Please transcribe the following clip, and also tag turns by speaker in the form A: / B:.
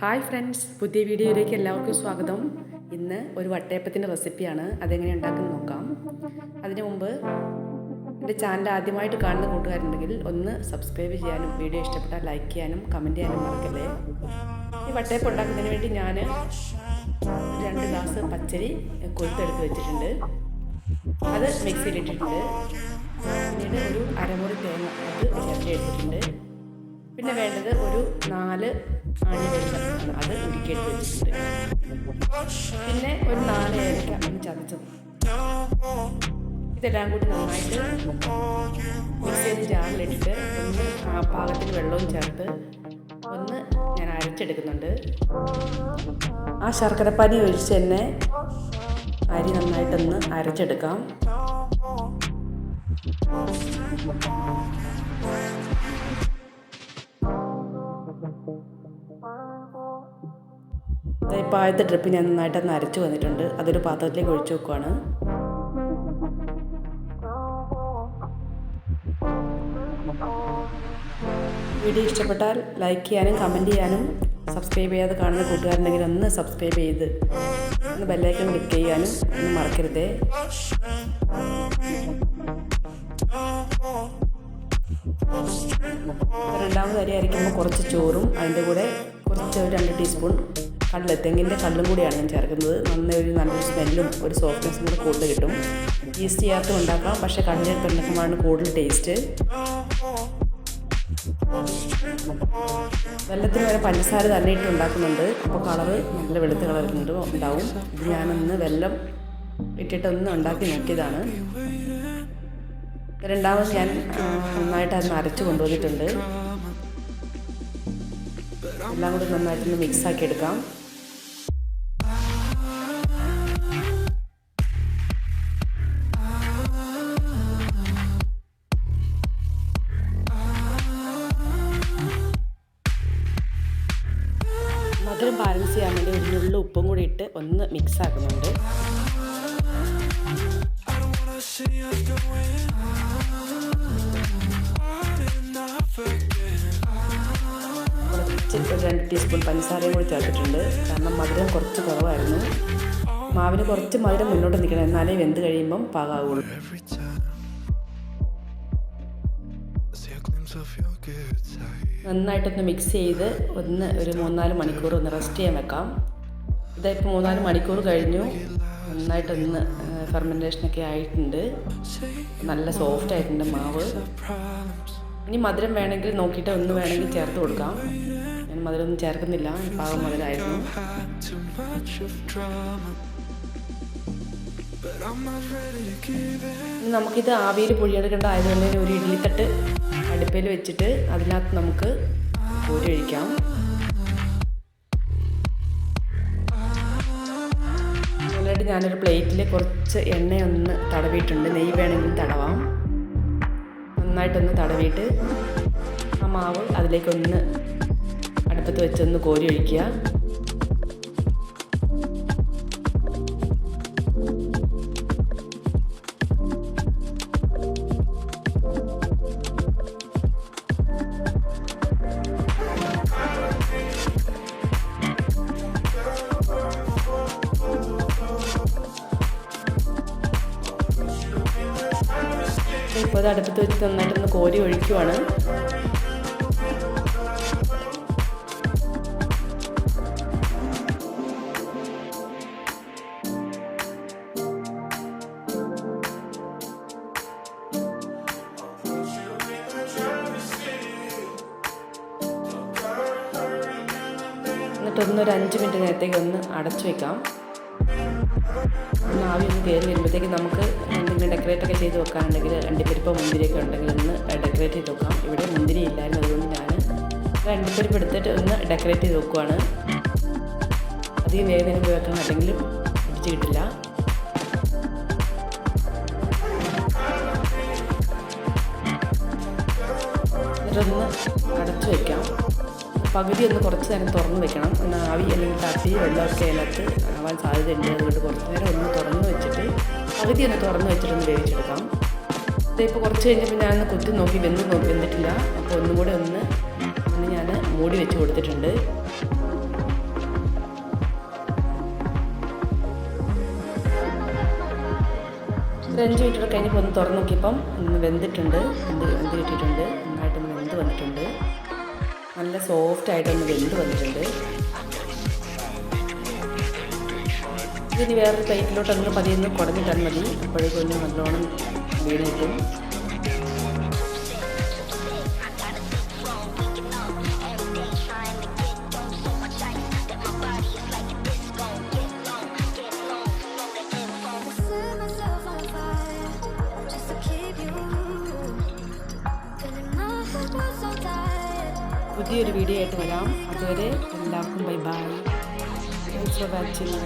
A: Hi friends പുതിയ വീഡിയോയിലേക്ക് എല്ലാവർക്കും സ്വാഗതം. ഇന്ന് ഒരു വട്ടയപ്പത്തിന്റെ റെസിപ്പിയാണ്. അതെങ്ങനെ ഉണ്ടാക്കുന്ന നോക്കാം. അതിനു മുമ്പ് എന്റെ ചാനൽ ആദ്യമായിട്ട് കാണുന്ന കൂട്ടുകാരുണ്ടെങ്കിൽ ഒന്ന് സബ്സ്ക്രൈബ് ചെയ്യാനും വീഡിയോ ഇഷ്ടപ്പെട്ടാൽ ലൈക്ക് ചെയ്യാനും കമന്റ് ചെയ്യാനും മറക്കല്ലേ? ഈ വട്ടയപ്പം ഉണ്ടാക്കുന്നതിന് വേണ്ടി ഞാൻ രണ്ട് ഗ്ലാസ് പച്ചരി കൊഴുത്തെടുത്ത് വെച്ചിട്ടുണ്ട്. അത് മിക്സിയിലിട്ടിട്ടുണ്ട്. പിന്നീട് ഒരു അരമുറി തേങ്ങ അത് ചേർത്ത് എടുത്തിട്ടുണ്ട്. പിന്നെ വേണ്ടത് ഒരു നാല് ആണി വെള്ളം അത് ഉരുക്കിയെടുത്ത് വെച്ചിട്ടുണ്ട്. പിന്നെ ഒരു നാല് ഏലക്ക അതിന് ചതച്ചത്. ഇതെല്ലാം കൂടി നന്നായിട്ട് ഒരു ജാറിലിട്ടിട്ട് ആ പാകത്തിന് വെള്ളവും ചേർത്ത് ഒന്ന് ഞാൻ അരച്ചെടുക്കുന്നുണ്ട്. ആ ശർക്കരപ്പാനി ഒഴിച്ച് തന്നെ അരി നന്നായിട്ടൊന്ന് അരച്ചെടുക്കാം. ഇപ്പോൾ ആദ്യത്തെ ട്രിപ്പ് ഞാൻ നന്നായിട്ട് അരച്ചു വന്നിട്ടുണ്ട്. അതൊരു പാത്രത്തിലേക്ക് ഒഴിച്ചു വെക്കുവാണ്. വീഡിയോ ഇഷ്ടപ്പെട്ടാൽ ലൈക്ക് ചെയ്യാനും കമന്റ് ചെയ്യാനും സബ്സ്ക്രൈബ് ചെയ്യാതെ കാണുന്ന കൂട്ടുകാരുണ്ടെങ്കിൽ ഒന്ന് സബ്സ്ക്രൈബ് ചെയ്ത് ഒന്ന് ബെല്ലൈക്കൺ ക്ലിക്ക് ചെയ്യാനും ഒന്ന് മറക്കരുതേ. രണ്ടാമത് അരി അരയ്ക്കുമ്പോൾ കുറച്ച് ചോറും അതിന്റെ കൂടെ കുറച്ച് രണ്ട് ടീസ്പൂൺ കടല തെങ്ങിന്റെ കല്ലും കൂടിയാണ് ഞാൻ ചേർക്കുന്നത്. നന്നായി ഒരു നല്ലൊരു സ്മെല്ലും ഒരു സോഫ്റ്റ്നെസ്സും കൂടെ കൂടുതൽ കിട്ടും. ഈസ്റ്റ് ചേർത്ത് ഉണ്ടാക്കാം പക്ഷേ കടല തെണ്ണക്കുമ്പോഴാണ് കൂടുതൽ ടേസ്റ്റ് വെള്ളത്തിന് വരെ പഞ്ചസാര തന്നെ ഇട്ട് ഉണ്ടാക്കുന്നുണ്ട്. അപ്പോൾ കളറ് നല്ല വെളുത്ത കളറുണ്ട് ഉണ്ടാവും. ഇത് ഞാനൊന്ന് വെള്ളം ഇട്ടിട്ടൊന്ന് ഉണ്ടാക്കി നോക്കിയതാണ്. രണ്ടാമത് ഞാൻ നന്നായിട്ട് അത് അരച്ച് കൊണ്ടുവന്നിട്ടുണ്ട്. എല്ലാം കൂടി നന്നായിട്ടൊന്ന് മിക്സ് ആക്കി എടുക്കാം മധുരം ബാലൻസ് ചെയ്യാൻ വേണ്ടി ഒരു നുള്ളു ഉപ്പും കൂടി ഇട്ട് ഒന്ന് മിക്സ് ആക്കുന്നുണ്ട്. കുറച്ച് ഒരു രണ്ട് ടീസ്പൂൺ പഞ്ചസാരയും കൂടി ചേർത്തിട്ടുണ്ട്. കാരണം മധുരം കുറച്ച് കുറവായിരുന്നു. മാവിന് കുറച്ച് മധുരം മുന്നോട്ട് നിൽക്കണം. എന്നാലേ വെന്ത് കഴിയുമ്പം പാകാവുള്ളൂ. നന്നായിട്ടൊന്ന് മിക്സ് ചെയ്ത് ഒന്ന് ഒരു മൂന്നാൽ മണിക്കൂർ ഒന്ന് റെസ്റ്റ് ചെയ്യാൻ വെക്കാം. ഇതിപ്പോൾ മൂന്നാൽ മണിക്കൂർ കഴിഞ്ഞു. നന്നായിട്ടൊന്ന് ഫെർമെന്റേഷനൊക്കെ ആയിട്ടുണ്ട്. നല്ല സോഫ്റ്റ് ആയിട്ടുണ്ട് മാവ്. ഇനി മധുരം വേണമെങ്കിൽ നോക്കിയിട്ട് ഒന്ന് വേണമെങ്കിൽ ചേർത്ത് കൊടുക്കാം. ഞാൻ മധുരം ഒന്നും ചേർക്കുന്നില്ല പാകം മധുരമായിരുന്നു നമുക്കിത് ആവിയിൽ പൊഴിയെടുക്കേണ്ട ആയതുകൊണ്ട് ഒരു ഇഡ്ഡലിത്തട്ട് അടുപ്പിൽ വെച്ചിട്ട് അതിനകത്ത് നമുക്ക് പൂരി ഒഴിക്കാം. നന്നായിട്ട് ഞാനൊരു പ്ലേറ്റിൽ കുറച്ച് എണ്ണയൊന്ന് തടവിയിട്ടുണ്ട്. നെയ്യ് വേണമെങ്കിൽ തടവാം. നന്നായിട്ടൊന്ന് തടവിയിട്ട് ആ മാവ് അതിലേക്കൊന്ന് അടുപ്പത്ത് വെച്ചൊന്ന് കോരി ഒഴിക്കുക. ഇപ്പോൾ അത് അടുപ്പത്ത് വെച്ച് നന്നായിട്ടൊന്ന് കോരി ഒഴിക്കുവാണ്. എന്നിട്ടൊന്ന് ഒരു അഞ്ച് മിനിറ്റ് നേരത്തേക്ക് ഒന്ന് അടച്ചു വെക്കാം. ഒന്ന് ആവി ഒന്ന് കയറി വരുമ്പോഴത്തേക്ക് നമുക്ക് എന്തെങ്കിലും ഡെക്കറേറ്റ് ഒക്കെ ചെയ്ത് വെക്കാനുണ്ടെങ്കിൽ അണ്ടിപ്പരിപ്പോ മുന്തിരിയൊക്കെ ഉണ്ടെങ്കിൽ ഒന്ന് ഡെക്കറേറ്റ് ചെയ്ത് വെക്കാം. ഇവിടെ മുന്തിരി ഇല്ലായിരുന്നു അതുകൊണ്ട് ഞാൻ അണ്ടിപ്പരിപ്പ് എടുത്തിട്ട് ഒന്ന് ഡെക്കറേറ്റ് ചെയ്ത് വെക്കുവാണ്. അധികം വേദന വെക്കണം അല്ലെങ്കിൽ പിടിച്ച് കിട്ടില്ല. എന്നിട്ടൊന്ന് അടച്ചു വെക്കാം. പകുതി ഒന്ന് കുറച്ച് നേരം തുറന്ന് വെക്കണം. ഒന്ന് ആവി അല്ലെങ്കിൽ കാപ്പി വെള്ളമൊക്കെ അതിനകത്ത് ആവാൻ സാധ്യതയുണ്ട്. അതുകൊണ്ട് കുറച്ച് നേരം ഒന്ന് തുറന്ന് വെച്ചിട്ട് പകുതി ഒന്ന് തുറന്ന് വെച്ചിട്ടൊന്ന് വേവിച്ചെടുക്കാം. അതിപ്പോൾ കുറച്ച് കഴിഞ്ഞപ്പോൾ ഞാനൊന്ന് കുത്തി നോക്കി വെന്ത് നോക്കി വെന്തിട്ടില്ല. അപ്പോൾ ഒന്നും കൂടെ ഒന്ന് ഒന്ന് ഞാൻ മൂടി വെച്ച് കൊടുത്തിട്ടുണ്ട്. ഒരു അഞ്ച് മിനിറ്റ് കഴിഞ്ഞപ്പോൾ ഒന്ന് തുറന്ന് നോക്കിയപ്പം ഒന്ന് വെന്തിട്ടുണ്ട്. വെന്ത് വെന്ത് കിട്ടിയിട്ടുണ്ട്. നന്നായിട്ടൊന്ന് വെന്ത് വന്നിട്ടുണ്ട്. നല്ല സോഫ്റ്റ് ആയിട്ടൊന്ന് വെന്ത് വന്നിട്ടുണ്ട്. ഇതിന് വേറൊരു പ്ലേറ്റിലോട്ടൊന്ന് പതിയൊന്ന് കുടഞ്ഞിട്ടാൽ മതി. അപ്പോഴേക്കും നല്ലോണം വീണ് പുതിയൊരു വീഡിയോ ആയിട്ട് വരാം. അതുവരെ എല്ലാവർക്കും ബൈ ബൈ. For watching